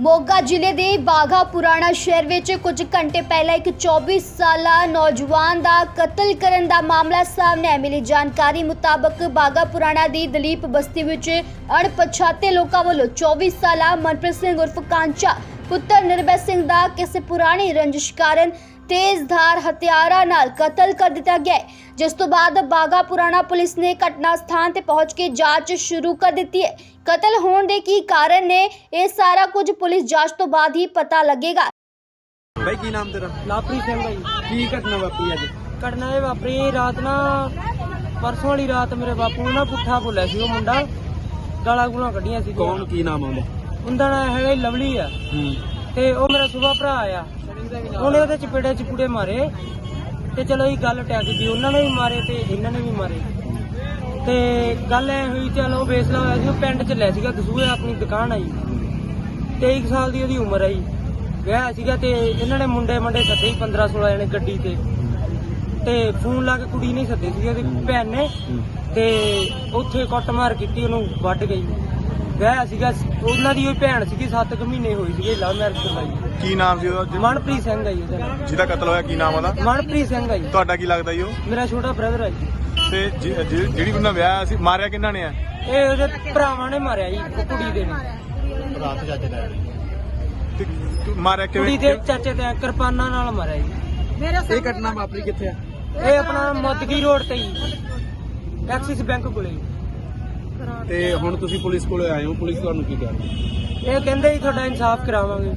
ਮੋਗਾ ਜ਼ਿਲ੍ਹੇ ਦੇ ਬਾਗਾ ਪੁਰਾਣਾ ਸ਼ਹਿਰ ਵਿੱਚ ਕੁਝ ਘੰਟੇ ਪਹਿਲਾਂ ਇੱਕ 24 ਸਾਲਾ ਨੌਜਵਾਨ ਦਾ ਕਤਲ ਕਰਨ ਦਾ ਮਾਮਲਾ ਸਾਹਮਣੇ ਆਇਆ। ਮਿਲੀ ਜਾਣਕਾਰੀ ਮੁਤਾਬਕ ਬਾਗਾ ਪੁਰਾਣਾ ਦੀ ਦਲੀਪ ਬਸਤੀ ਵਿੱਚ ਅਣਪਛਾਤੇ ਲੋਕਾਂ ਵੱਲੋਂ 24 ਸਾਲਾ ਮਨਪ੍ਰੀਤ ਸਿੰਘ ਉਰਫ ਕਾਂਚਾ ਪੁੱਤਰ ਨਿਰਭੈ ਸਿੰਘ ਦਾ ਕਿਸੇ ਪੁਰਾਣੀ ਰੰਜਿਸ਼ ਕਾਰਨ ਤੇਜ਼ਧਾਰ ਹਥਿਆਰਾਂ ਨਾਲ ਕਤਲ ਕਰ ਦਿੱਤਾ ਗਿਆ ਹੈ, ਜਿਸ ਤੋਂ ਬਾਅਦ ਬਾਗਾ ਪੁਰਾਣਾ ਪੁਲਿਸ ਨੇ ਘਟਨਾ ਸਥਾਨ ਤੇ ਪਹੁੰਚ ਕੇ ਜਾਂਚ ਸ਼ੁਰੂ ਕਰ ਦਿੱਤੀ ਹੈ। ਕਤਲ ਹੋਣ ਦੇ ਕੀ ਕਾਰਨ ਨੇ ਇਹ ਸਾਰਾ ਕੁਝ ਪੁਲਿਸ ਜਾਂਚ ਤੋਂ ਬਾਅਦ ਹੀ ਪਤਾ ਲੱਗੇਗਾ। ਬਾਈ ਕੀ ਨਾਮ ਤੇਰਾ? ਲਾਪਰੀ ਸਿੰਘ ਭਾਈ ਕੀ ਘਟਨਾ ਵਾਪਰੀ ਅੱਜ? ਘਟਨਾ ਇਹ ਵਾਪਰੀ ਰਾਤ ਨਾ ਪਰਸੋਂ ਵਾਲੀ ਰਾਤ ਮੇਰੇ ਬਾਪੂ ਨੇ ਨਾ ਪੁੱਠਾ ਬੋਲਿਆ ਸੀ ਉਹ ਮੁੰਡਾ। ਗਾਲਾਂ ਗੂਲਾਂ ਕੱਢੀਆਂ ਸੀ ਕੌਣ ਕੀ ਨਾਮ ਆਉਂਦਾ ਉਹਦਾ? ਨਾਂ ਹੈਗਾ ਜੀ ਲਵਲੀ ਆ। ਹੂੰ। ਤੇ ਉਹ ਮੇਰਾ ਸੁਭਾ ਭਰਾ ਆ। ਉਹਨੇ ਉਹਦੇ ਚਪੇੜੇ ਚਪੂੜੇ ਮਾਰੇ। ਤੇ ਚਲੋ ਇਹ ਗੱਲ ਟੈਕ ਗਈ ਉਹਨਾਂ ਨੇ ਵੀ ਮਾਰੇ ਤੇ ਇਹਨਾਂ ਨੇ ਵੀ ਮਾਰੇ। ਤੇ ਗੱਲ ਐ ਹੋਈ, ਚਲੋ ਫੈਸਲਾ ਹੋਇਆ ਸੀ, ਉਹ ਪਿੰਡ ਚ ਲੈ ਸੀਗਾ ਦਸੂਏ ਆਪਣੀ ਦੁਕਾਨ ਆਈ। 23 ਸਾਲ ਦੀ ਉਹਦੀ ਉਮਰ ਆਈ। ਵਿਆਹ ਸੀਗਾ ਤੇ ਇਹਨਾਂ ਨੇ ਮੁੰਡੇ ਮੰਡੇ ਸੱਦੇ ਸੀ 15 16 ਜਣੇ ਗੱਡੀ ਤੇ। ਤੇ ਫੋਨ ਲਾ ਕੇ ਕੁੜੀ ਨਹੀਂ ਸੱਦੇ ਸੀ ਉਹਦੀ ਭੈਣ ਨੇ। ਤੇ ਉੱਥੇ ਕੁੱਟਮਾਰ ਕੀਤੀ, ਉਹਨੂੰ ਵੱਢ ਗਈ। ਵਿਆਹ ਸੀਗਾ। ਉਹਨਾਂ ਦੀ ਉਹ ਭੈਣ ਸੀਗੀ 7 ਕੁ ਮਹੀਨੇ ਹੋਈ ਸੀਗੀ ਲਵ ਮੈਰਿਜ ਕਰਵਾਈ ਕੀ ਨਾਮ ਸੀ ਉਹਦਾ? ਮਨਪ੍ਰੀਤ ਸਿੰਘ ਆ ਜੀ ਉਹਦਾ। ਨਾਮ। ਜਿਹਦਾ ਕਤਲ ਹੋਇਆ ਕੀ ਨਾਮ ਉਹਦਾ? ਮਨਪ੍ਰੀਤ ਸਿੰਘ ਆ ਜੀ। ਤੁਹਾਡਾ ਕੀ ਲੱਗਦਾ ਜੀ ਉਹ? ਮੇਰਾ ਛੋਟਾ ਬ੍ਰਦਰ ਆ ਜੀ। ਤੇ ਜਿ- ਜਿ- ਜਿਹੜੀ ਉਹਨਾਂ ਵਿਆਹ ਸੀ ਮਾਰਿਆ ਕਿਹਨਾਂ ਨੇ ਆ? ਇਹ ਉਹਦੇ ਭਰਾਵਾਂ ਨੇ ਮਾਰਿਆ ਜੀ ਉਹ ਕੁੜੀ ਦੇ ਨੇ। ਤੇ ਤੂੰ ਮਾਰਿਆ ਕੁੜੀ ਕਿਵੇਂ ਦੇ ਚਾਚੇ ਤੇ ਕਿਰਪਾਨਾਂ ਨਾਲ ਮਾਰਿਆ ਜੀ। ਇਹ ਘਟਨਾ ਵਾਪਰੀ ਕਿੱਥੇ ਆ? ਇਹ ਆਪਣਾ ਮੋਦਗੀ ਰੋਡ ਤੇ ਜੀ ਐਕਸਿਸ ਬੈਂਕ ਕੋਲੇ ਜੀ। ਤੇ ਹੁਣ ਤੁਸੀਂ ਪੁਲਿਸ ਕੋਲੇ ਆਏ ਹੋ ਪੁਲਿਸ ਤੁਹਾਨੂੰ ਕੀ ਕਹਿ ਰਹੀ ਇਹ ਕਹਿੰਦੇ ਜੀ ਤੁਹਾਡਾ ਇਨਸਾਫ ਕਰਾਵਾਂਗੇ।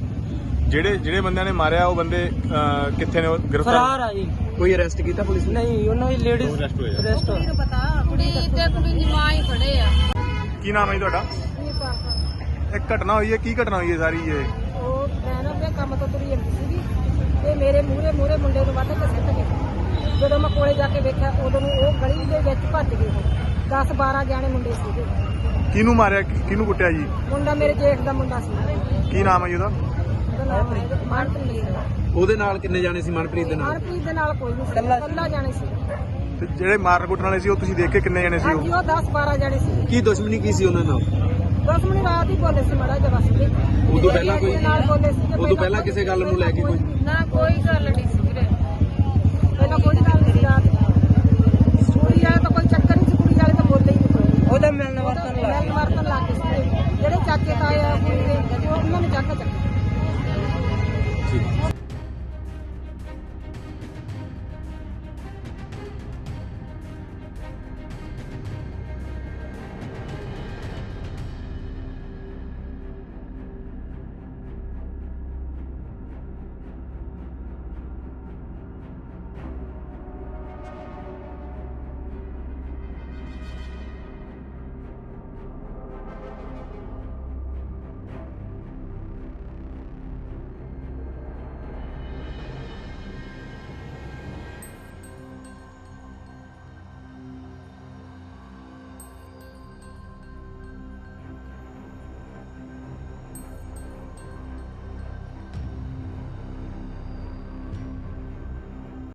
ਜਿਹੜੇ ਜਿਹੜੇ ਬੰਦਿਆਂ ਨੇ ਮਾਰਿਆ ਉਹ ਬੰਦੇ ਅਹ, ਕਿੱਥੇ ਨੇ ਉਹ? ਗ੍ਰਿਫਤਾਰ? ਫਰਾਰ ਆ ਜੀ। ਕੋਈ ਅਰੈਸਟ ਕੀਤਾ ਪੁਲਿਸ ਨੇ? ਨਹੀਂ ਉਹਨਾਂ ਦੀ ਲੇਡੀਜ਼ arrest ਹੋਏ ਆ। ਅਰੈਸਟ ਕੁੜੀ ਤੇ ਕੁੜੀ ਦੀ ਮਾਂ ਹੀ ਖੜੇ ਆ। ਕੀ ਨਾਮ ਹੈ ਜੀ ਤੁਹਾਡਾ? ਇੱਕ ਘਟਨਾ ਹੋਈ ਹੈ ਕੀ ਘਟਨਾ ਹੋਈ ਹੈ ਸਾਰੀ ਇਹ? ਉਹ ਮੈਂ ਨਾ ਆਪਣੇ ਕੰਮ ਤੋਂ ਤੁਰੀ ਜਾਂਦੀ ਸੀਗੀ ਤੇ ਮੇਰੇ ਮੂਹਰੇ ਮੂਹਰੇ ਮੁੰਡੇ ਨੂੰ ਵੱਢ ਕੇ ਸਿੱਟ ਗਏ। ਜਦੋਂ ਮੈਂ ਕੋਲੇ ਜਾ ਕੇ ਵੇਖਿਆ ਉਦੋਂ ਨੂੰ ਉਹ ਗਲੀ ਦੇ ਵਿੱਚ ਭੱਜ ਗਏ 10 12 ਜਾਣੇ ਮੁੰਡੇ ਸੀਗੇ। ਕਿਹਨੂੰ ਮਾਰਿਆ? ਕਿ- ਕਿਹਨੂੰ ਕੁੱਟਿਆ ਜੀ? ਮੁੰਡਾ ਮੇਰੇ ਜੇਠ ਦਾ ਮੁੰਡਾ ਸੀ। ਕੀ ਨਾਮ ਹੈ ਜੀ ਉਹਦਾ? ਉਹਦਾ ਨਾਮ ਹੈ ਮਨਪ੍ਰੀਤ। ਉਹਦੇ ਨਾਲ ਕਿੰਨੇ ਜਾਣੇ ਸੀ? ਮਨਪ੍ਰੀਤ ਦੇ ਨਾਲ? ਮਨਪ੍ਰੀਤ ਦੇ ਨਾਲ ਕੋਈ ਨਹੀਂ ਸੀ। ਇਕੱਲਾ ਜਾਣੇ ਸੀ। ਤੇ ਜਿਹੜੇ ਮਾਰਨ ਕੁੱਟਣ ਵਾਲੇ ਸੀ ਉਹ ਤੁਸੀਂ ਦੇਖ ਕੇ ਕਿੰਨੇ ਜਣੇ ਸੀ ਹਾਂਜੀ ਉਹ ਉਹ 10 12 ਜਾਣੇ ਸੀ। ਕੀ ਦੁਸ਼ਮਣੀ ਕੀ ਸੀ ਉਹਨਾਂ ਨਾਲ? ਦਸ ਮਿੰਟ ਰਾਤ ਹੀ ਬੋਲੇ ਸੀ ਮੜਾ ਜਿਹਾ ਬਸ। ਵੀ ਉਦੋਂ ਪਹਿਲਾਂ ਕੋਈ- ਨਾਲ ਬੋਲੇ ਸੀ ਉਦੋਂ ਪਹਿਲਾਂ ਕਿਸੇ ਗੱਲ ਨੂੰ ਲੈ ਕੇ ਕੋਈ ਨਾ ਕੋਈ ਗੱਲ ਨਹੀਂ ਸੀ। ਨਲ ਵਰਤਨ ਜਿਹੜੇ ਚਾਚੇ ਤਾਏ ਆ ਉਹਨਾਂ ਨੂੰ ਚੱਕ ਚੱਕ